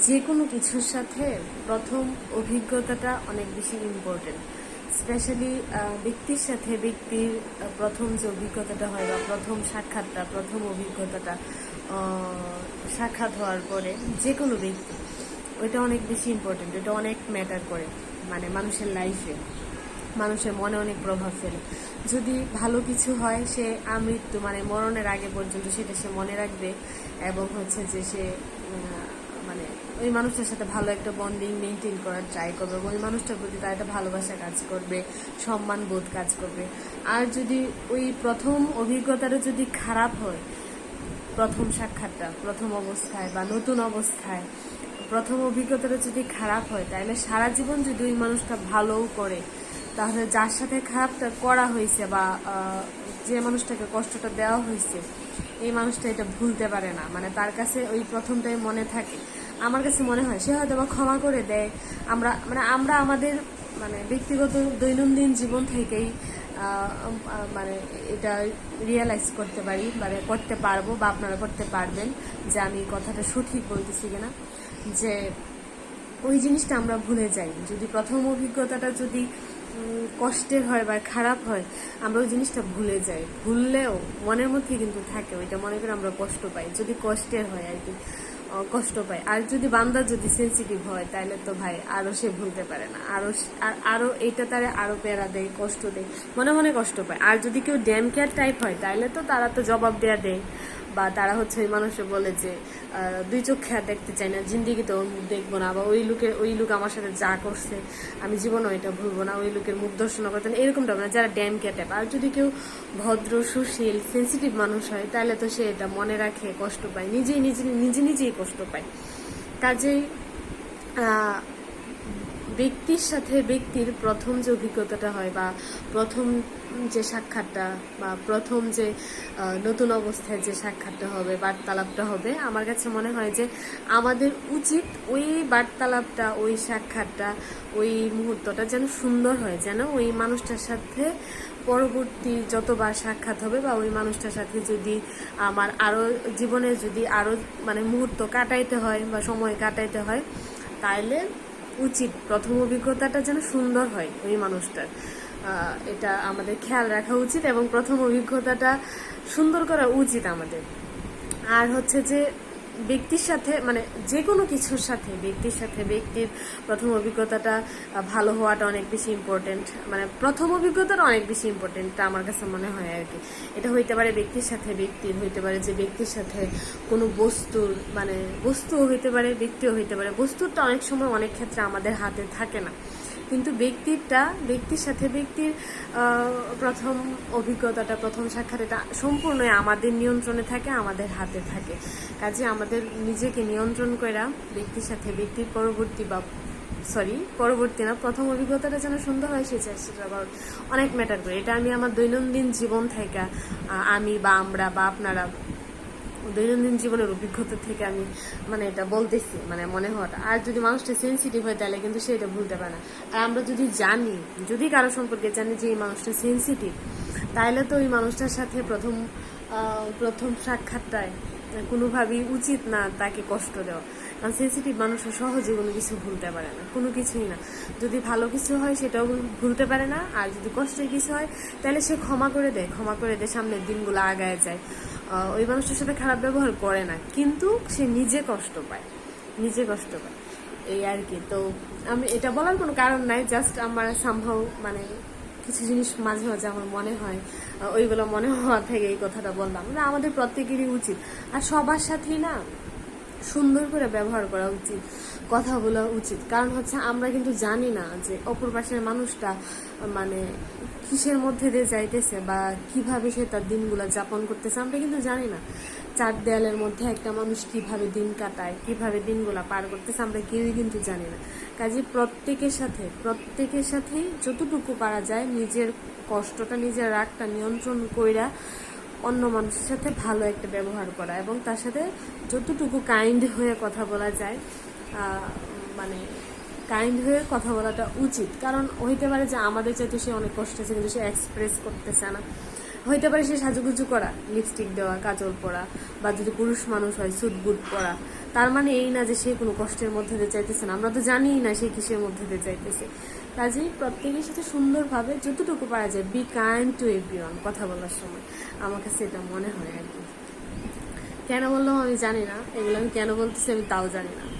যে কোনো কিছুর সাথে প্রথম অভিজ্ঞতাটা অনেক বেশি ইম্পর্টেন্ট স্পেশালি ব্যক্তির সাথে ব্যক্তির প্রথম যে অভিজ্ঞতাটা হয় বা প্রথম সাক্ষাৎটা, প্রথম অভিজ্ঞতাটা সাক্ষাৎ হওয়ার পরে যে কোনো ব্যক্তি, ওইটা অনেক বেশি ইম্পর্টেন্ট ওটা অনেক ম্যাটার করে মানে মানুষের লাইফে মানুষের মনে অনেক প্রভাব ফেলে। যদি ভালো কিছু হয়, সে আমৃত্যু মানে মরণের আগে পর্যন্ত সেটা সে মনে রাখবে এবং হচ্ছে যে সে মানে ওই মানুষটার সাথে ভালো একটা বন্ডিং মেনটেন করার ট্রাই করবে ওই মানুষটার প্রতি তার একটা ভালোবাসা কাজ করবে, সম্মান বোধ কাজ করবে। আর যদি ওই প্রথম অভিজ্ঞতাটা যদি খারাপ হয়, প্রথম সাক্ষাৎটা, প্রথম অবস্থায় বা নতুন অবস্থায়, প্রথম অভিজ্ঞতাটা যদি খারাপ হয়, তাহলে সারা জীবন যদি ওই মানুষটা ভালোও করে, তাহলে যার সাথে খারাপটা করা হয়েছে বা যে মানুষটাকে কষ্টটা দেওয়া হয়েছে এই মানুষটা এটা ভুলতে পারে না। মানে তার কাছে ওই প্রথমটাই মনে থাকে। আমার কাছে মনে হয়, সে হয়তো বা ক্ষমা করে দেয়। আমরা মানে আমরা আমাদের মানে ব্যক্তিগত দৈনন্দিন জীবন থেকেই মানে এটা রিয়েলাইজ করতে পারি মানে করতে পারব বা আপনারা করতে পারবেন যে আমি কথাটা সঠিক বলতেছি কিনা। যে ওই জিনিসটা আমরা ভুলে যাই। যদি প্রথম অভিজ্ঞতাটা যদি কষ্টের হয় বা খারাপ হয়, আমরা ওই জিনিসটা ভুলে যাই। ভুললেও মনের মধ্যে কিন্তু থাকে ওইটা, মনে করে আমরা কষ্ট পাই। যদি কষ্টের হয় আর কি কষ্ট পায় আর যদি বান্দা যদি সেন্সিটিভ হয়, তাহলে তো ভাই আরও সে ভুলতে পারে না। আরও আর আরও এটা তারে আরও পেরা দেয়, কষ্ট দেয়, মনে মনে কষ্ট পায়। আর যদি কেউ ড্যাম কেয়ার টাইপ হয়, তাহলে তো তারা তো জবাব দেয়া দেয়। বা তারা হচ্ছে ওই মানুষে বলে যে দুই চোখে খেয়া দেখতে চাই না জিন্দিগি তো দেখব না, বা ওই লুকের ওই লুক আমার সাথে যা করছে, আমি জীবনও এটা ভুলবো না, ওই লুকের মুখ দর্শন করতে না, এরকমটা না, যারা ড্যাম কেয়ার টাইপ আর যদি কেউ ভদ্র, সুশীল সেন্সিটিভ মানুষ হয়, তাহলে তো সে এটা মনে রাখে, কষ্ট পায়, নিজেই নিজে নিজে নিজেই কষ্ট পায়। কাজেই ব্যক্তির সাথে ব্যক্তির প্রথম যে অভিজ্ঞতাটা হয় বা প্রথম যে সাক্ষাৎটা বা প্রথম যে নতুন অবস্থায় যে সাক্ষাৎটা হবে, বার্তালাপটা হবে, আমার কাছে মনে হয় যে আমাদের উচিত ওই বার্তালাপটা, ওই সাক্ষাৎটা, ওই মুহূর্তটা যেন সুন্দর হয়, যেন ওই মানুষটার সাথে পরবর্তী যতবার সাক্ষাৎ হবে বা ওই মানুষটার সাথে যদি আমার আরও জীবনে যদি আরও মানে মুহূর্ত কাটাইতে হয় বা সময় কাটাইতে হয়, তাইলে উচিত। প্রথম অভিজ্ঞতাটা যেন সুন্দর হয় ওই মানুষটার। এটা আমাদের খেয়াল রাখা উচিত এবং প্রথম অভিজ্ঞতাটা সুন্দর করা উচিত আমাদের। আর হচ্ছে যে ব্যক্তির সাথে মানে যে কোনো কিছুর সাথে, ব্যক্তির সাথে ব্যক্তির প্রথম অভিজ্ঞতাটা ভালো হওয়াটা অনেক বেশি ইম্পর্টেন্ট মানে প্রথম অভিজ্ঞতাটা অনেক বেশি ইম্পর্টেন্ট আমার কাছে মনে হয় আর কি। এটা হইতে পারে ব্যক্তির সাথে ব্যক্তির, হইতে পারে যে ব্যক্তির সাথে কোনো বস্তুর মানে বস্তুও হইতে পারে, ব্যক্তিও হইতে পারে। বস্তুরটা অনেক সময় অনেক ক্ষেত্রে আমাদের হাতে থাকে না। কিন্তু ব্যক্তিরটা, ব্যক্তির সাথে ব্যক্তির প্রথম অভিজ্ঞতাটা, প্রথম সাক্ষাৎ এটা সম্পূর্ণই আমাদের নিয়ন্ত্রণে থাকে, আমাদের হাতে থাকে। কাজে আমাদের নিজেকে নিয়ন্ত্রণ করা ব্যক্তির সাথে ব্যক্তির পরবর্তী বা সরি পরবর্তী না, প্রথম অভিজ্ঞতাটা যেন সুন্দর হয় সে চাই সেটা আবার অনেক ম্যাটার করে। এটা আমি আমার দৈনন্দিন জীবন থেকে আমি বা আমরা বা আপনারা দৈনন্দিন জীবনের অভিজ্ঞতা থেকে আমি মানে এটা বলতেছি মানে মনে হওয়াটা আর যদি মানুষটা সেন্সিটিভ হয় তাহলে কিন্তু সে এটা ভুলতে পারে না। আর আমরা যদি জানি, যদি কারও সম্পর্কে জানি যে এই মানুষটা সেন্সিটিভ তাহলে তো ওই মানুষটার সাথে প্রথম প্রথম সাক্ষাৎটায় কোনোভাবেই উচিত না তাকে কষ্ট দেওয়া। কারণ সেন্সিটিভ মানুষও সহজে কোনো কিছু ভুলতে পারে না, কোনো কিছুই না। যদি ভালো কিছু হয় সেটাও ভুলতে পারে না, আর যদি কষ্টের কিছু হয় তাহলে সে ক্ষমা করে দেয়, ক্ষমা করে দেয়, সামনের দিনগুলো আগায় যায়। ওই মানুষটার সাথে খারাপ ব্যবহার করে না, কিন্তু সে নিজে কষ্ট পায়, নিজে কষ্ট পায়। এই আর কি। তো আমি, এটা বলার কোনো কারণ নাই জাস্ট আমার সামহাও মানে কিছু জিনিস মাঝে মাঝে আমার মনে হয় ওইগুলো মনে হওয়া থেকে এই কথাটা বললাম। আমাদের প্রত্যেকেরই উচিত। আর সবার সাথেই না সুন্দর করে ব্যবহার করা উচিত কথা বলা উচিত। কারণ হচ্ছে আমরা কিন্তু জানি না যে অপর পাশের মানুষটা মানে কিসের মধ্যে দিয়ে যাইতেছে বা কীভাবে সে তার দিনগুলো যাপন করতেছে, আমরা কিন্তু জানি না। চার দেয়ালের মধ্যে একটা মানুষ কীভাবে দিন কাটায়, কীভাবে দিনগুলা পার করতেছে, আমরা কেউই কিন্তু জানি না। কাজে প্রত্যেকের সাথে, প্রত্যেকের সাথেই যতটুকু পারা যায়, নিজের কষ্টটা, নিজের রাগটা নিয়ন্ত্রণ কইরা অন্য মানুষের সাথে ভালো একটা ব্যবহার করা এবং তার সাথে যতটুকু কাইন্ড হয়ে কথা বলা যায় মানে কাইন্ড হয়ে কথা বলাটা উচিত। কারণ হইতে পারে যে আমাদের চাইতে সে অনেক কষ্ট আছে, কিন্তু সে এক্সপ্রেস করতেছে না। হইতে পারে সে সাজুগুজু করা লিপস্টিক দেওয়া, কাজল পরা, বা যদি পুরুষ মানুষ হয় সুট বুট পরা। তার মানে এই না যে সে কোনো কষ্টের মধ্যে দিয়ে চাইতেছে না। আমরা তো জানিই না সে কিসের মধ্যে দিয়ে চাইতেছে। কাজেই প্রত্যেকের সাথে সুন্দরভাবে যতটুকু পারা যায় বি কাইন্ড টু এভরিওয়ান কথা বলার সময়। আমার কাছে এটা মনে হয় আর কি। কেন বললাম আমি জানি না। এগুলো আমি কেন বলতেছি আমি তাও জানি না।